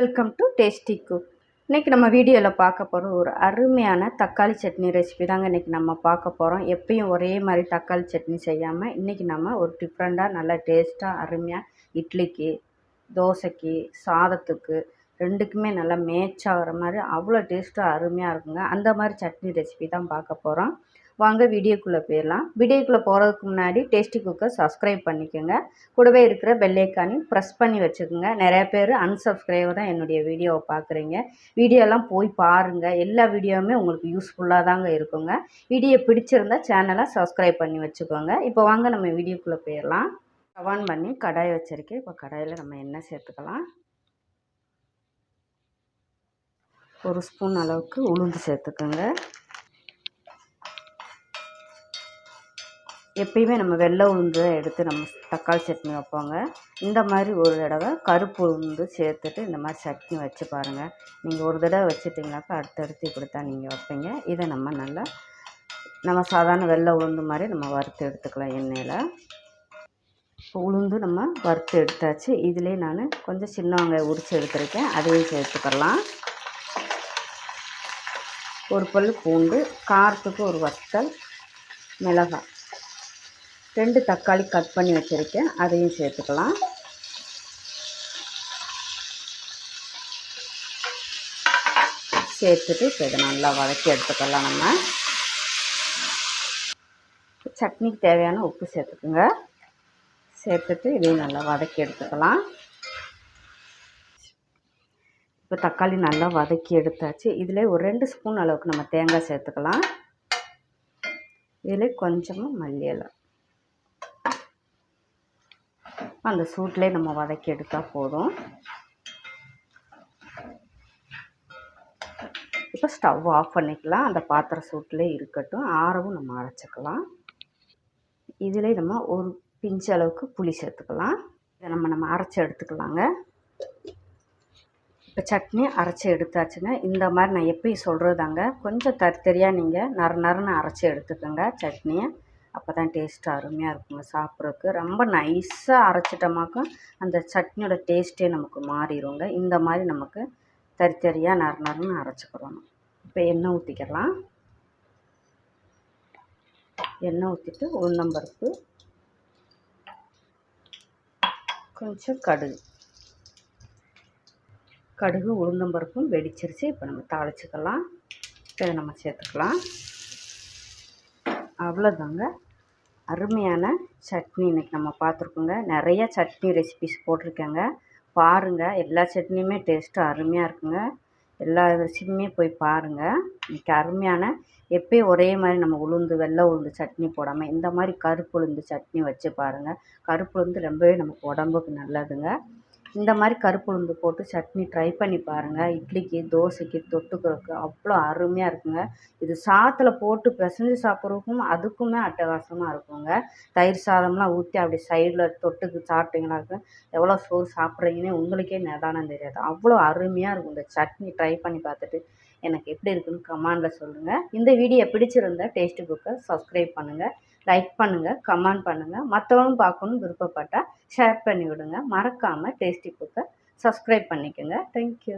Welcome to tasty cook இன்றைக்கி நம்ம வீடியோவில் பார்க்க போகிற ஒரு அருமையான தக்காளி சட்னி ரெசிபி தாங்க இன்றைக்கி நம்ம பார்க்க போகிறோம் எப்பயும் ஒரே மாதிரி தக்காளி சட்னி செய்யாமல் இன்றைக்கி நம்ம ஒரு டிஃப்ரெண்ட்டாக நல்லா டேஸ்ட்டாக அருமையாக இட்லிக்கு தோசைக்கு சாதத்துக்கு ரெண்டுக்குமே நல்லா மேட்ச் ஆகிற மாதிரி அவ்வளோ டேஸ்ட்டாக அருமையாக இருக்குங்க. அந்த மாதிரி சட்னி ரெசிபி தான் பார்க்க போகிறோம் வாங்க வீடியோக்குள்ளே போயிடலாம் வீடியோக்குள்ளே போகிறதுக்கு முன்னாடி டேஸ்டி குக்கை சப்ஸ்கிரைப் பண்ணிக்கோங்க. கூடவே இருக்கிற பெல்லைக்கானையும் ப்ரெஸ் பண்ணி வச்சுக்கோங்க. நிறைய பேர் அன்சப்ஸ்கிரைபர் தான் என்னுடைய வீடியோவை பார்க்குறீங்க வீடியோலாம் போய் பாருங்கள் எல்லா வீடியோவுமே உங்களுக்கு யூஸ்ஃபுல்லாக தாங்க இருக்குங்க. வீடியோ பிடிச்சிருந்தா சேனலை சப்ஸ்கிரைப் பண்ணி வச்சுக்கோங்க. இப்போ வாங்க நம்ம வீடியோக்குள்ளே போயிடலாம் கவான் பண்ணி கடாய் வச்சுருக்கேன். இப்போ கடாயில் நம்ம எண்ணெய் சேர்த்துக்கலாம். ஒரு ஸ்பூன் அளவுக்கு உளுந்து சேர்த்துக்கோங்க. எப்பயுமே நம்ம வெள்ளை உளுந்து எடுத்து நம்ம தக்காளி சட்னி வைப்போங்க. இந்த மாதிரி ஒரு தடவை கருப்பு உளுந்து சேர்த்துட்டு இந்த மாதிரி சட்னி வச்சு பாருங்கள் நீங்கள் ஒரு தடவை வச்சுட்டிங்கனாக்கா அடுத்தடுத்து இப்படி தான் நீங்கள் வைப்பீங்க. இதை நம்ம நல்லா நம்ம சாதாரண வெள்ளை உளுந்து மாதிரி நம்ம வறுத்து எடுத்துக்கலாம் எண்ணெயில். இப்போ உளுந்து நம்ம வறுத்து எடுத்தாச்சு. இதிலே நான் கொஞ்சம் சின்ன வெங்காயம் உரித்து எடுத்துருக்கேன். அதையும் சேர்த்துக்கலாம். ஒரு பல் பூண்டு காரத்துக்கு ஒரு வத்தல் மிளகாய். ரெண்டு தக்காளி கட் பண்ணி வச்சுருக்கேன். அதையும் சேர்த்துக்கலாம். சேர்த்துட்டு இப்போ இதை நல்லா வதக்கி எடுத்துக்கலாம் நம்ம. சட்னிக்கு தேவையான உப்பு சேர்த்துக்குங்க. சேர்த்துட்டு இதையும் நல்லா வதக்கி எடுத்துக்கலாம். இப்போ தக்காளி நல்லா வதக்கி எடுத்தாச்சு. இதில் ஒரு ரெண்டு ஸ்பூன் அளவுக்கு நம்ம தேங்காய் சேர்த்துக்கலாம். இதில் கொஞ்சமாக மல்லி இலை அந்த சூட்லேயே நம்ம வதக்கி எடுத்தால் போதும். இப்போ ஸ்டவ் ஆஃப் பண்ணிக்கலாம். அந்த பாத்திர சூட்லேயே இருக்கட்டும். ஆறவும் நம்ம அரைச்சிக்கலாம். இதிலே நம்ம ஒரு பிஞ்சு அளவுக்கு புளி சேர்த்துக்கலாம். இதை நம்ம நம்ம அரைச்சி எடுத்துக்கலாங்க. இப்போ சட்னி அரைச்சி எடுத்தாச்சுன்னா இந்த மாதிரி நான் எப்பயும் சொல்கிறதாங்க கொஞ்சம் தரித்தரியாக நீங்கள் நர நரன்னு அரைச்சி எடுத்துக்கோங்க சட்னியை. அப்போ தான் டேஸ்ட்டு அருமையாக இருக்குங்க சாப்பிட்றதுக்கு. ரொம்ப நைஸாக அரைச்சிட்டோமாக்கும் அந்த சட்னியோட டேஸ்ட்டே நமக்கு மாறிடுங்க இந்த மாதிரி நமக்கு தறி தறியாக நறு நறுன்னு அரைச்சிக்கிறணும் இப்போ எண்ணெய் ஊற்றிக்கலாம் எண்ணெய் ஊற்றிட்டு உளுந்தம்பருப்பு கொஞ்சம் கடுகு. கடுகு உளுந்தம்பருப்பும் வெடிச்சிருச்சு. இப்போ நம்ம தாளிச்சிக்கலாம். இதை நம்ம சேர்த்துக்கலாம். அவ்வளோதாங்க அருமையான சட்னி இன்றைக்கி நம்ம பார்த்துருக்கோங்க. நிறைய சட்னி ரெசிபிஸ் போட்டிருக்கேங்க. பாருங்கள் எல்லா சட்னியுமே டேஸ்ட்டும் அருமையாக இருக்குங்க. எல்லா ரெசிபியுமே போய் பாருங்கள் இன்றைக்கி அருமையான எப்பயும் ஒரே மாதிரி நம்ம உளுந்து வெள்ளை உளுந்து சட்னி போடாமல் இந்த மாதிரி கருப்பு உளுந்து சட்னி வச்சு பாருங்கள் கருப்பு உளுந்து ரொம்பவே நமக்கு உடம்புக்கு நல்லதுங்க. இந்த மாதிரி கருப்பு உளுந்து போட்டு சட்னி ட்ரை பண்ணி பாருங்கள் இட்லிக்கு தோசைக்கு தொட்டுக்கிறதுக்கு அவ்வளோ அருமையாக இருக்குங்க. இது சாத்தில் போட்டு பிசைஞ்சு சாப்பிட்றதுக்கும் அதுக்குமே அட்டகாசமாக இருக்குங்க. தயிர் சாதம்லாம் ஊற்றி அப்படி சைடில் தொட்டுக்கு சாப்பிட்டீங்கனாக்க எவ்வளோ சோறு சாப்பிட்றீங்கன்னே உங்களுக்கே நிதானம் தெரியாது. அவ்வளோ அருமையாக இருக்கும் இந்த சட்னி ட்ரை பண்ணி பார்த்துட்டு. எனக்கு எப்படி இருக்குன்னு கமெண்டில் சொல்லுங்கள் இந்த வீடியோ பிடிச்சிருந்தா டேஸ்ட்டு புக்கை சப்ஸ்கிரைப் பண்ணுங்கள் லைக் பண்ணுங்கள் கமெண்ட் பண்ணுங்கள் மற்றவங்க பார்க்கணுன்னு விருப்பப்பட்டால் ஷேர் பண்ணி விடுங்க. மறக்காமல் டேஸ்டி குக்கை சப்ஸ்கிரைப் பண்ணிக்கோங்க. Thank you